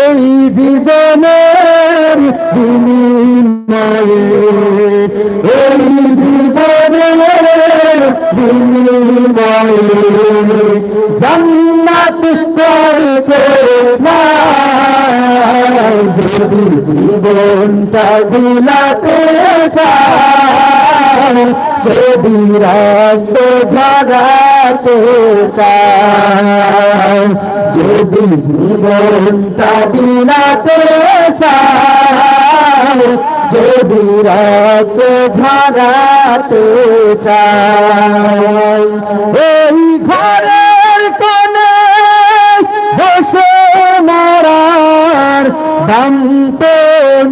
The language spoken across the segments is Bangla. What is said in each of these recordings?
এই জীবনের বিনিময়ে এই জীবনের জান্নাত করবে যদি জীবনটা যদি রক্ত যদি জীবনটা বিলাতে যদি রক্ত এই ঘরের কোণে বসে দাম তো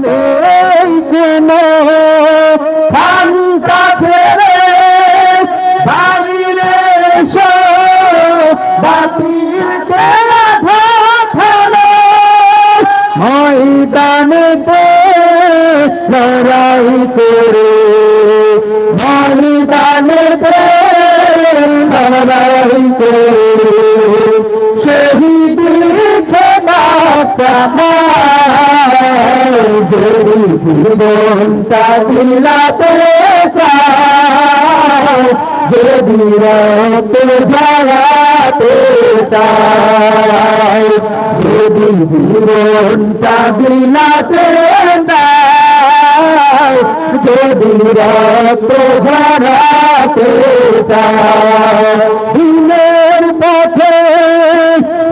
নেই কোনো। ময়দানেতে লড়াই করে। ময়দানেতে লড়াই করে। শহীদ খেলা জীবনটা চাও যদি রক্ত ঝরাতে চাও যদি জীবনটা বিলাতে চাও যদি রক্ত ঝরাতে চাও দিনের পথে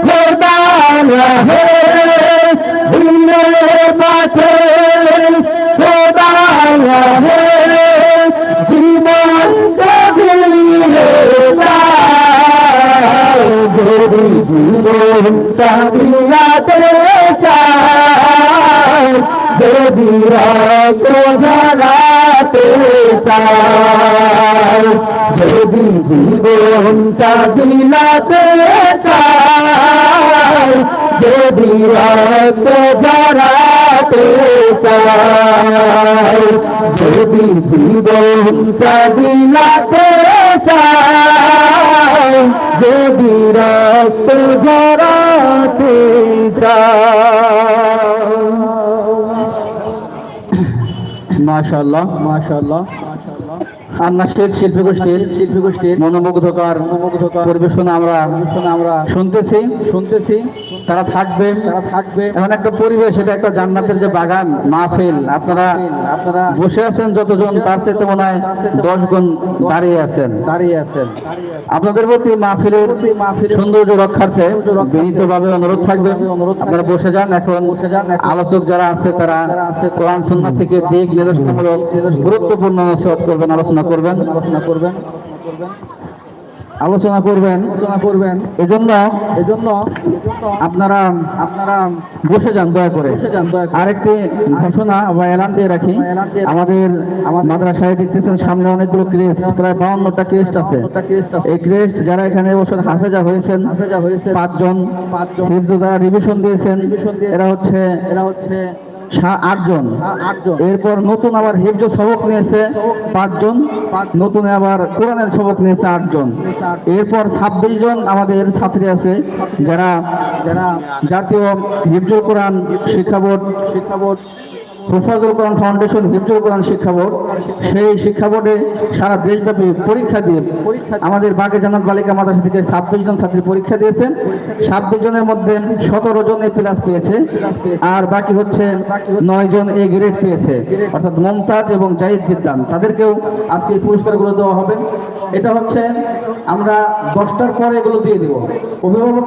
খোদা রহে দিনের পথে খোদা রহে জীবনটা বিলাতে চাও যদি রক্ত ঝরাতে চাও যদি জীবনটা বিলাতে চাও যদি রক্ত ঝরাতে চাও যদি জীবনটা বিলাতে চাও যদি রক্ত ঝরাতে মাশাল্লাহ মাশাল্লাহ আন্নাশের শিল্পী গোষ্ঠীর শিল্পী গোষ্ঠীর মনোমুগ্ধকর মনোমুগ্ধকর পরিবেশনা আমরা আমরা শুনতেছি। শুনতেছি। তারা থাকবে। তারা থাকবে। এমন একটা পরিবেশ এটা একটা জান্নাতের যে বাগান মাহফিল। আপনারা আপনারা বসে আছেন যতজন তার চেয়ে মনে হয় দশ গুণ দাঁড়িয়ে আছেন। দাঁড়িয়ে আছেন। আপনাদের প্রতি মাহফিলের মাহফিল সৌন্দর্য রক্ষার্থে বিনীতভাবে অনুরোধ থাকবে। অনুরোধ আপনারা বসে যান এখন। বসে যান আলোচক যারা আছে তারা আছে কোরআন সুন্নাহ থেকে দিক নির্দেশনামূলক গুরুত্বপূর্ণ নসিহত করবেন আলোচনা করবেন, আলোচনা করবেন। আলোচনা করবেন। আলোচনা করবেন এজন্য এজন্য আপনারা আপনারা বসে যান, দয়া করে। আরেকটি ঘোষণা বা এলান দিয়ে রাখি। আমাদের আমার মাদ্রাসায় দেখতেছেন সামনে অনেকগুলো ক্রেস্ট, প্রায় বাউন্নটা ক্রেস্ট আছে। এই ক্রেস্ট যারা এখানে বছর হাফেজা হয়েছেন হাফেজা হয়েছে পাঁচজন পাঁচজন যারা রিভিশন দিয়েছেন। এরা হচ্ছে এরা হচ্ছে আটজন এরপর নতুন আবার হেফজ সবক নিয়েছে পাঁচজন নতুন আবার কোরআনের সবক নিয়েছে আটজন এরপর ছাব্বিশ জন আমাদের ছাত্রী আছে যারা যারা জাতীয় হিফজুল কোরআন শিক্ষা বোর্ড শিক্ষা বোর্ড প্রফাজুল কোরআন ফাউন্ডেশন হিফজুল কোরআন শিক্ষা বোর্ড, সেই শিক্ষা বোর্ডে সারা দেশব্যাপী পরীক্ষা দিয়ে আমাদের বাগে জানাত বালিকা মাদ্রাসা থেকে ছাব্বিশ জন ছাত্রী পরীক্ষা দিয়েছেন। ছাব্বিশ জনের মধ্যে সতেরো জন এ প্লাস পেয়েছে আর বাকি হচ্ছে নয় জন এ গ্রেড পেয়েছে। অর্থাৎ মমতাজ এবং জাহিদ বিদ্যান তাদেরকেও আজকে পুরস্কারগুলো দেওয়া হবে। এটা হচ্ছে আমরা দশটার পরে এগুলো দিয়ে দেবো। অভিভাবক